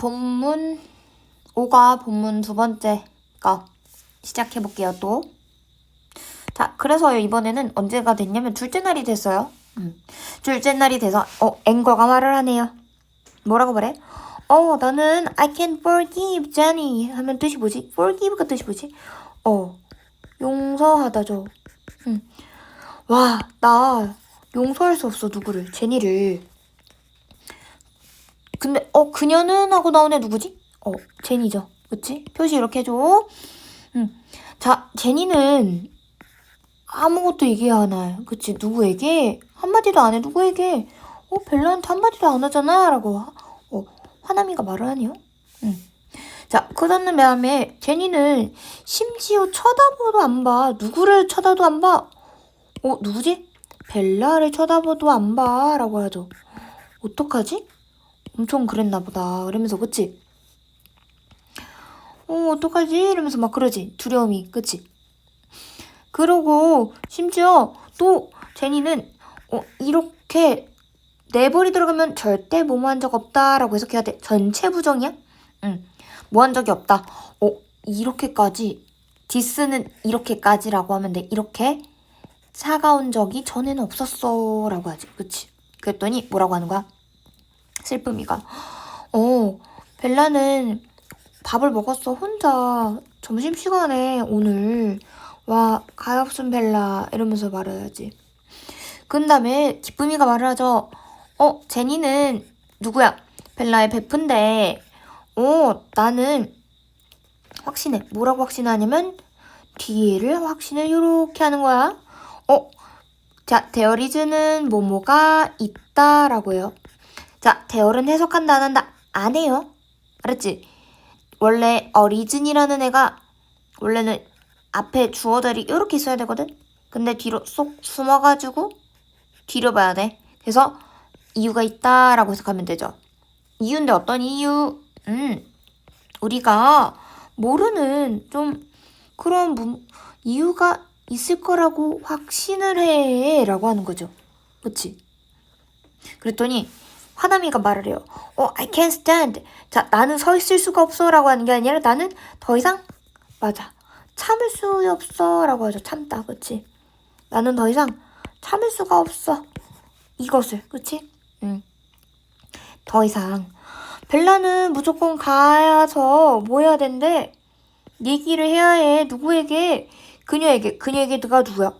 본문 5가 본문 두 번째 거 시작해 볼게요 또. 자 그래서 이번에는 언제가 됐냐면 둘째 날이 됐어요. 음. 둘째 날이 돼서 어 앵거가 말을 하네요. 뭐라고 말해? 어 나는 I can forgive Jenny 하면 뜻이 뭐지? forgive가 뜻이 뭐지? 어 용서하다죠. 음. 와 나 용서할 수 없어 누구를 제니를. 어 그녀는 하고 애 누구지? 어 제니죠. 그치? 표시 이렇게 해줘. 음. 자 제니는 아무것도 얘기 안 해. 그치? 누구에게? 한마디도 안 해. 누구에게? 어 벨라한테 한마디도 안 하잖아. 라고 어 화나미가 말을 하네요. 음. 자 그다음 다음에 제니는 심지어 쳐다보도 안 봐. 누구를 쳐다도 안 봐. 어 누구지? 벨라를 쳐다보도 안 봐. 라고 하죠. 어떡하지? 엄청 그랬나 보다. 이러면서 그치? 어 어떡하지? 이러면서 막 그러지. 두려움이 그치? 그러고 심지어 또 제니는 어 이렇게 내버리 들어가면 절대 뭐뭐 한 적 없다라고 해석해야 돼. 전체 부정이야? 응. 뭐 한 적이 없다. 어 이렇게까지 디스는 이렇게까지라고 하면 돼. 이렇게 차가운 적이 전에는 없었어 라고 하지. 그치? 그랬더니 뭐라고 하는 거야? 슬픔이가. 어 벨라는 밥을 먹었어 혼자. 점심시간에 오늘. 와 가엾은 벨라 이러면서 말해야지. 그 다음에 기쁨이가 말을 하죠. 어 제니는 누구야? 벨라의 베프인데. 어 나는 확신해. 뭐라고 확신하냐면 뒤에를 확신을 요렇게 하는 거야. 어 자, 데어리즈는 뭐뭐가 있다라고 해요. 자, 대어는 해석한다 안 한다 안 해요. 알았지? 원래 어 리즌이라는 애가 원래는 앞에 주어들이 이렇게 있어야 되거든. 근데 뒤로 쏙 숨어가지고 뒤로 봐야 돼. 그래서 이유가 있다라고 해석하면 되죠. 이유인데 어떤 이유? 음, 우리가 모르는 좀 그런 문, 이유가 있을 거라고 확신을 해라고 하는 거죠. 그치? 그랬더니 화나미가 말을 해요. 어, I can't stand. 자, 나는 서 있을 수가 없어. 라고 하는 게 아니라 나는 더 이상, 맞아. 참을 수 없어. 라고 하죠. 참다. 그치? 나는 더 이상 참을 수가 없어. 이것을. 그치? 응. 더 이상. 벨라는 무조건 가야서 뭐 해야 된대? 얘기를 해야 해. 누구에게? 그녀에게. 그녀에게 누가 누구야?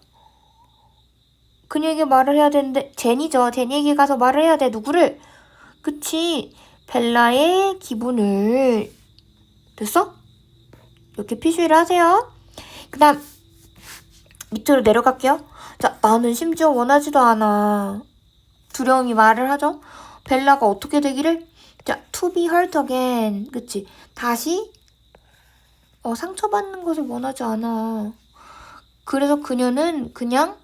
그녀에게 말을 해야 되는데 제니죠. 제니에게 가서 말을 해야 돼. 누구를? 그치. 벨라의 기분을 됐어? 이렇게 피슈를 하세요. 그 다음 밑으로 내려갈게요. 자, 나는 심지어 원하지도 않아. 두려움이 말을 하죠. 벨라가 어떻게 되기를? 자, to be hurt again. 그치. 다시 어, 상처받는 것을 원하지 않아. 그래서 그녀는 그냥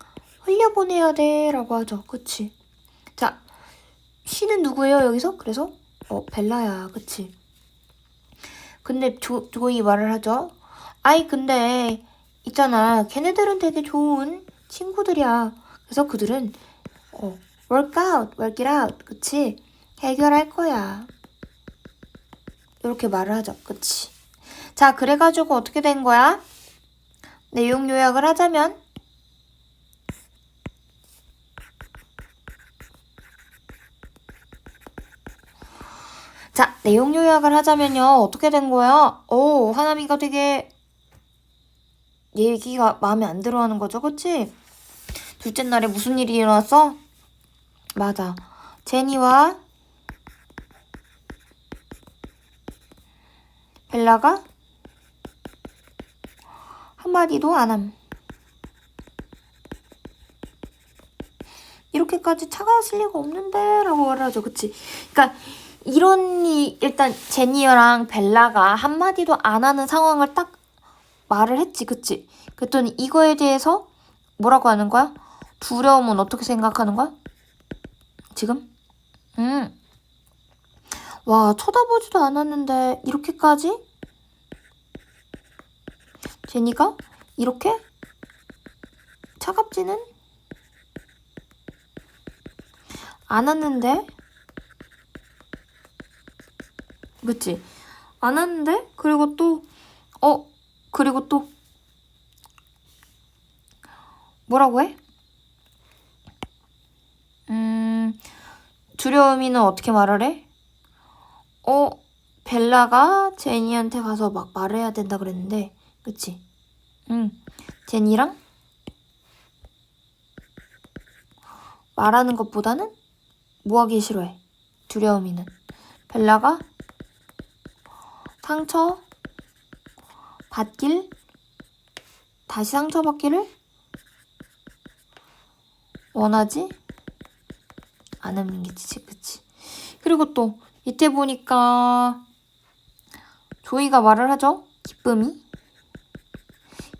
흘려보내야 돼 라고 하죠. 그치? 자, 시는 누구예요 여기서? 그래서 어 벨라야 그치? 근데 조, 조이 말을 하죠. 아이 근데 있잖아 걔네들은 되게 좋은 친구들이야. 그래서 그들은 어 work out, work it out 그치? 해결할 거야. 이렇게 말을 하죠. 그치? 자 그래가지고 어떻게 된 거야? 내용 요약을 하자면 자, 내용 요약을 하자면요. 어떻게 된 거야? 오, 하나미가 되게 얘기가 마음에 안 들어 하는 거죠. 그치? 둘째 날에 무슨 일이 일어났어? 맞아. 제니와 벨라가 한마디도 안 함. 이렇게까지 차가웠을 리가 없는데 라고 말하죠. 그치? 그러니까 이런 이 일단 제니어랑 벨라가 한마디도 안 하는 상황을 딱 말을 했지, 그치? 그랬더니 이거에 대해서 뭐라고 하는 거야? 두려움은 어떻게 생각하는 거야? 지금? 음. 와, 쳐다보지도 않았는데 이렇게까지? 제니가 이렇게 차갑지는 않았는데 그치? 안 하는데? 그리고 또, 어, 그리고 또, 뭐라고 해? 음, 두려움이는 어떻게 해? 어, 벨라가 제니한테 가서 막 말해야 된다 그랬는데, 그치? 응, 제니랑 말하는 것보다는 뭐 하기 싫어해? 두려움이는. 벨라가 상처 받길, 다시 상처 받기를 원하지 않은 게지, 그치? 그리고 또 이때 보니까 조이가 말을 하죠. 기쁨이.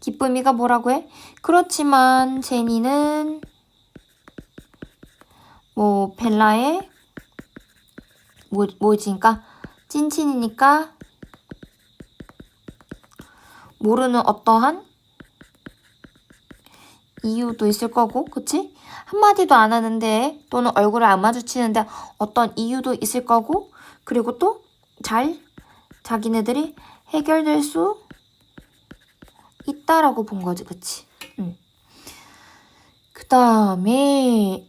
기쁨이가 뭐라고 해? 그렇지만 제니는 뭐 벨라의 뭐 뭐지 니까 찐친이니까 모르는 어떠한 이유도 있을 거고, 그치? 한마디도 안 하는데, 또는 얼굴을 안 마주치는데 어떤 이유도 있을 거고, 그리고 또 잘 자기네들이 해결될 수 있다라고 본 거지, 그치? 응. 그 다음에,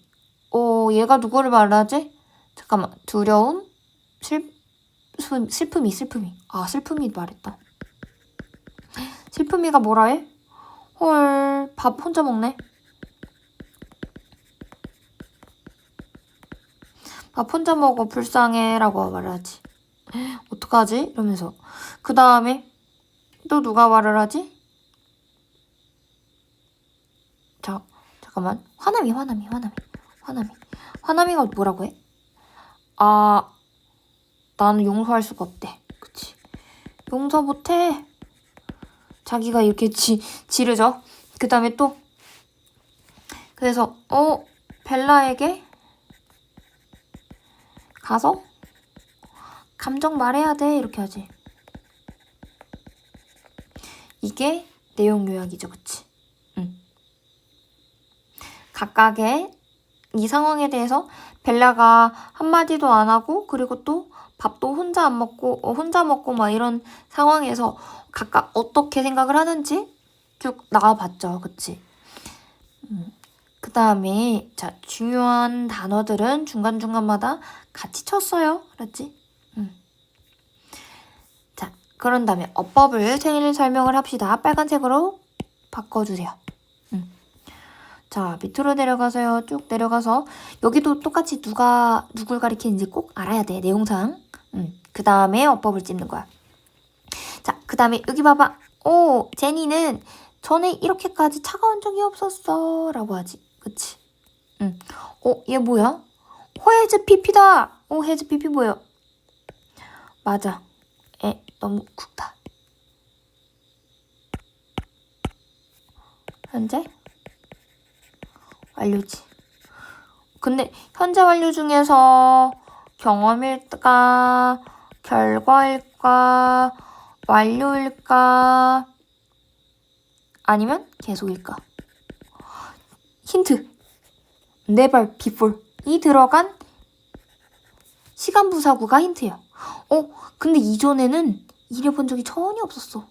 어, 얘가 누구를 말하지? 잠깐만, 두려움? 슬, 슬, 슬픔이, 슬픔이. 아, 슬픔이 말했다. 슬픔이가 뭐라 해? 헐, 밥 혼자 먹네. 밥 혼자 먹어, 불쌍해. 라고 말하지. 어떡하지? 이러면서. 그 다음에 또 누가 말을 하지? 자, 잠깐만. 화남이, 화남이, 화남이. 화남이. 화남이가 뭐라고 해? 아, 나는 용서할 수가 없대. 그치. 용서 못해. 자기가 이렇게 지, 지르죠. 그 다음에 또, 그래서, 어, 벨라에게 가서 감정 말해야 돼. 이렇게 하지. 이게 내용 요약이죠. 그치? 응. 각각의 이 상황에 대해서 벨라가 한마디도 안 하고, 그리고 또 밥도 혼자 안 먹고, 어, 혼자 먹고 막 이런 상황에서 각각 어떻게 생각을 하는지 쭉 나와봤죠. 그치? 음. 그 다음에, 자, 중요한 단어들은 중간 중간마다 같이 쳤어요. 알았지? 음. 자, 그런 다음에 어법을 생일 설명을 합시다. 빨간색으로 바꿔주세요. 음. 자, 밑으로 내려가서요. 쭉 내려가서 여기도 똑같이 누가 누굴 가리키는지 꼭 알아야 돼. 내용상. 음. 그 다음에 어법을 찝는 거야. 자, 그 다음에 여기 봐봐. 오, 제니는 전에 이렇게까지 차가운 적이 없었어. 라고 하지. 그치? 응. 어, 얘 뭐야? 호헤즈 피피다. 오, 헤즈 피피 뭐야? 맞아. 에, 너무 굵다. 현재? 완료지. 근데 현재 완료 중에서 경험일까, 결과일까, 완료일까, 아니면 계속일까? 힌트. never before. 이 들어간 시간 부사구가 힌트야. 어, 근데 이전에는 일해본 적이 전혀 없었어.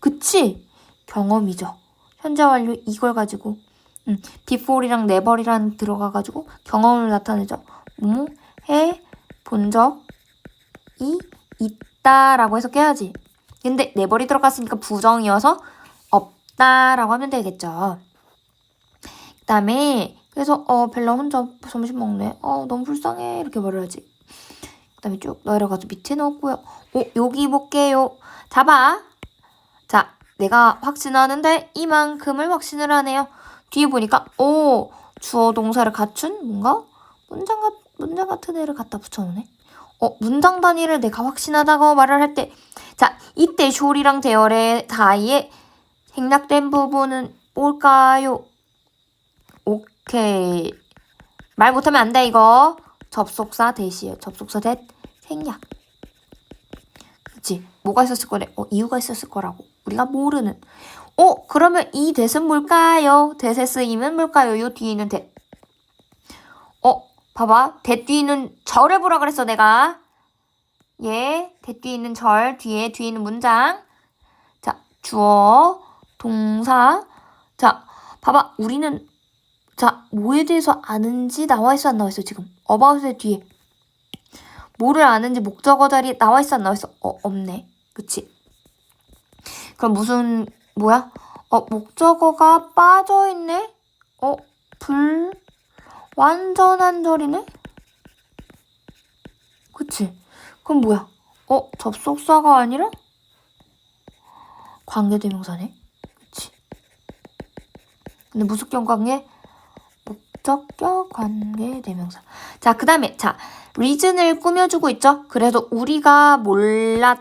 그치? 경험이죠. 현재 완료 이걸 가지고 음, before이랑 never이랑 들어가가지고 경험을 나타내죠. 뭐 해 본 적이 있다라고 해석해야지. 근데 never이 들어갔으니까 부정이어서 없다라고 하면 되겠죠. 그 다음에 그래서 어 벨라 혼자 점심 먹네. 어 너무 불쌍해 이렇게 말해야지. 그 다음에 쭉 내려가서 밑에 넣었고요. 어 여기 볼게요. 잡아. 자 내가 확신하는데 이만큼을 확신을 하네요. 뒤에 보니까 오 주어 동사를 갖춘 뭔가 문장 같 문장 같은 애를 갖다 붙여놓네. 어 문장 단위를 내가 확신하다고 말을 할 때 자 이때 쇼리랑 대열의 사이에 생략된 부분은 뭘까요? 오케이. 말 못하면 안 돼, 이거. 접속사 대시에 접속사 대 생략. 그치? 뭐가 있었을 거래? 어, 이유가 있었을 거라고. 우리가 모르는. 어, 그러면 이 대은 뭘까요? 대세 쓰임은 뭘까요? 요 뒤에 있는 대. 어, 봐봐. 대 뒤는 절을 보라 그랬어, 내가. 얘, 대 뒤에 있는 절, 뒤에, 뒤에 있는 문장. 자, 주어, 동사. 자, 봐봐. 우리는, 자, 뭐에 대해서 아는지 나와 있어, 안 나와 있어, 지금? 어바웃의 뒤에. 뭐를 아는지 목적어 자리에 나와 있어, 안 나와 있어? 어, 없네. 그치? 그럼 무슨, 뭐야? 어, 목적어가 빠져있네? 어, 불, 완전한 절이네? 그치? 그럼 뭐야? 어, 접속사가 아니라? 관계대명사네? 그치? 근데 무수격 관계? 목적격 관계대명사. 자, 그 다음에, 자, 리즌을 꾸며주고 있죠? 그래서 우리가 몰랐던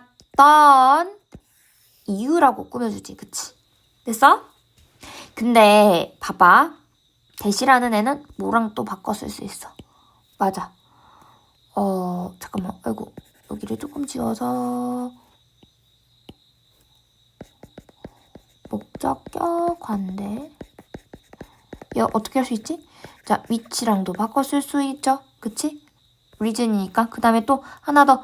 이유라고 꾸며주지. 그치? 됐어? 근데, 봐봐. 대시라는 애는 뭐랑 또 바꿔 쓸 수 있어. 맞아. 어, 잠깐만. 아이고. 여기를 조금 지워서 목적격 관대 얘 어떻게 할 수 있지? 자, 위치랑도 바꿔 쓸 수 있죠? 그치? 리즌이니까 그 다음에 또 하나 더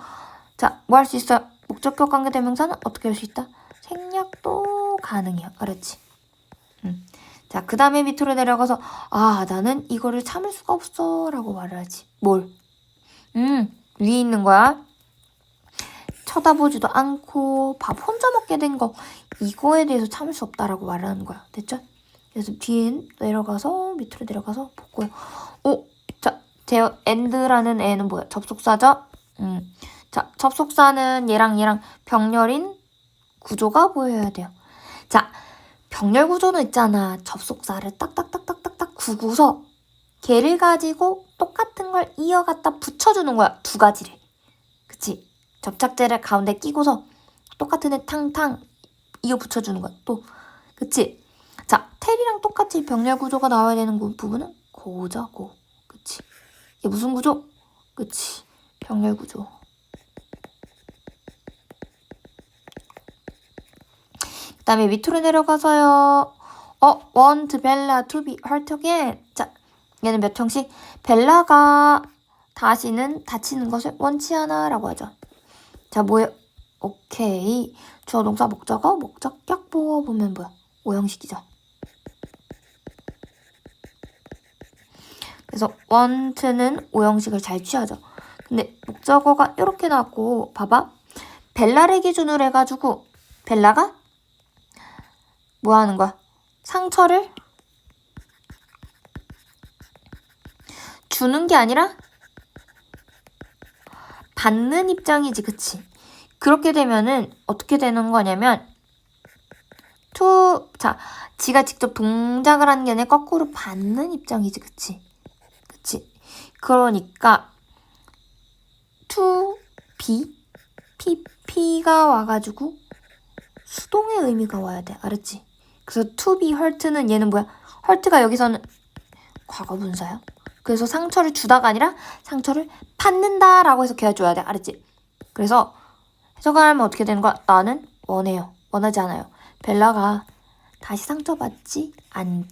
자, 뭐 할 수 있어요? 목적격 관계 대명사는 어떻게 할 수 있다? 생략도 가능해요. 알았지? 음. 자, 그 다음에 밑으로 내려가서 아, 나는 이거를 참을 수가 없어 라고 말을 하지. 뭘? 음, 위에 있는 거야. 쳐다보지도 않고 밥 혼자 먹게 된 거 이거에 대해서 참을 수 없다라고 말하는 거야. 됐죠? 그래서 뒤에 내려가서 밑으로 내려가서 보고요. 오, 자, 제 엔드라는 애는 뭐야? 접속사죠? 음, 자, 접속사는 얘랑 얘랑 병렬인 구조가 보여야 돼요. 자, 병렬 구조는 있잖아. 접속사를 딱딱딱딱딱딱 구고서 걔를 가지고 똑같은 걸 이어갖다 붙여주는 거야. 두 가지를. 그치? 접착제를 가운데 끼고서 똑같은 애 탕탕 이어 붙여주는 거야. 또 그치? 자, 텔이랑 똑같이 병렬 구조가 나와야 되는 그 부분은 고죠, 고. 그치? 이게 무슨 구조? 그치? 병렬 구조. 다음에 밑으로 내려가서요. 어, want Bella to be hurt again. 자, 얘는 몇 형식? 벨라가 다시는 다치는 것을 원치 않아라고 하죠. 자, 뭐예요? 오케이. 주어 동사 목적어 목적격 보어 보면 뭐야? 오형식이죠. 그래서 want는 오형식을 잘 취하죠. 근데 목적어가 이렇게 나왔고 봐봐. 벨라를 기준으로 해가지고 벨라가 뭐 하는 거야? 상처를 주는 게 아니라 받는 입장이지, 그치? 그렇게 되면은 어떻게 되는 거냐면 to 자 지가 직접 동작을 하는 게 아니라 거꾸로 받는 입장이지, 그치? 그치? 그러니까 to be p p가 와가지고 수동의 의미가 와야 돼, 알았지? 그래서 to be hurt는 얘는 뭐야? hurt가 여기서는 과거 분사야. 그래서 상처를 주다가 아니라 상처를 받는다 라고 해석해 줘야 돼. 알았지? 그래서 해석을 하면 어떻게 되는 거야? 나는 원해요. 원하지 않아요. 벨라가 다시 상처받지 않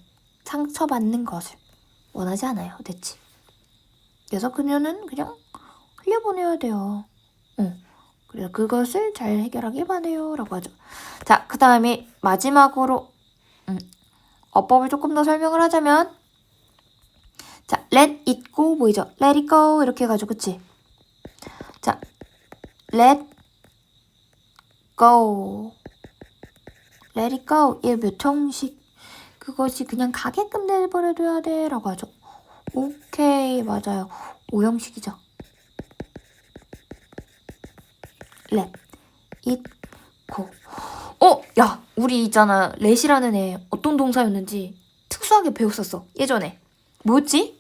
상처받는 것을 원하지 않아요. 됐지? 그래서 그녀는 그냥 흘려보내야 돼요. 응. 그래서 그것을 잘 해결하길 바래요. 라고 하죠. 자, 그 다음에 마지막으로 음, 어법을 조금 더 설명을 하자면 자, let it go 보이죠? let it go 이렇게 해가지고 그치? 자, let go let it go 얘몇 형식 그것이 그냥 가게끔 내버려둬야 돼 라고 하죠. 오케이 맞아요. 5형식이죠. let it go 어? 야 우리 있잖아 let이라는 애 어떤 동사였는지 특수하게 배웠었어 예전에 뭐였지?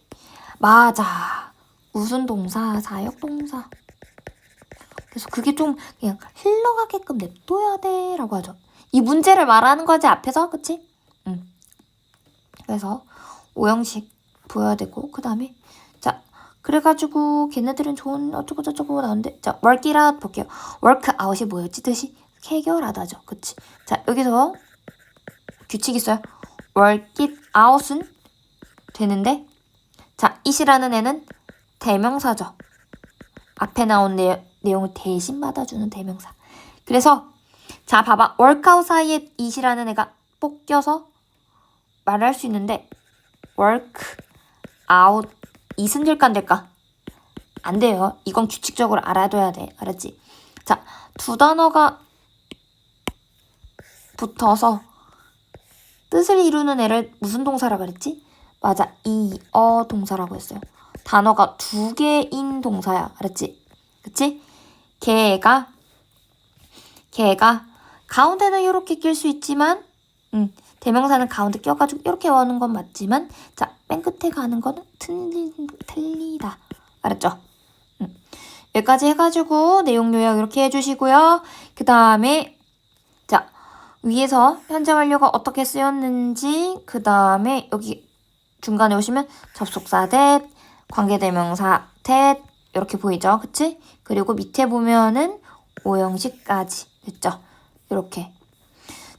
맞아. 무슨 동사, 사역 동사. 그래서 그게 좀 그냥 흘러가게끔 냅둬야 돼. 라고 하죠. 이 문제를 말하는 거지, 앞에서. 그치? 응. 그래서 오형식 보여야 되고, 그 다음에, 자, 그래가지고 걔네들은 좋은 어쩌고 저쩌고 나오는데, 자, work it out 볼게요. work out이 뭐였지? 뜻이 해결하다죠. 그치? 자, 여기서 규칙 있어요. work it out은 되는데, 자, it이라는 애는 대명사죠. 앞에 나온 내 내용을 대신 받아주는 대명사. 그래서 자 봐봐 workout 사이에 it이라는 애가 뽑껴서 말할 수 있는데 work out it은 될까 안 될까? 안 돼요. 이건 규칙적으로 알아둬야 돼. 알았지? 자, 두 단어가 붙어서 뜻을 이루는 애를 무슨 동사라 그랬지? 맞아. 이어 동사라고 했어요. 단어가 두 개인 동사야. 알았지? 그치? 걔가 걔가 가운데는 이렇게 낄 수 있지만 음, 대명사는 가운데 껴가지고 이렇게 오는 건 맞지만 자, 맨 끝에 가는 거는 틀리, 틀리다. 알았죠? 음. 여기까지 해가지고 내용 요약 이렇게 해주시고요. 그 다음에 자 위에서 현재 완료가 어떻게 쓰였는지 그 다음에 여기 중간에 오시면 접속사 that 관계대명사 that 이렇게 보이죠, 그치? 그리고 밑에 보면은 오형식까지 됐죠? 이렇게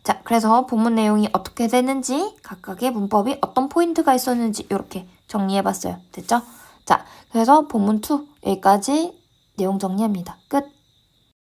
자, 그래서 본문 내용이 어떻게 되는지 각각의 문법이 어떤 포인트가 있었는지 이렇게 정리해봤어요. 됐죠? 자, 그래서 본문 2 여기까지 내용 정리합니다. 끝.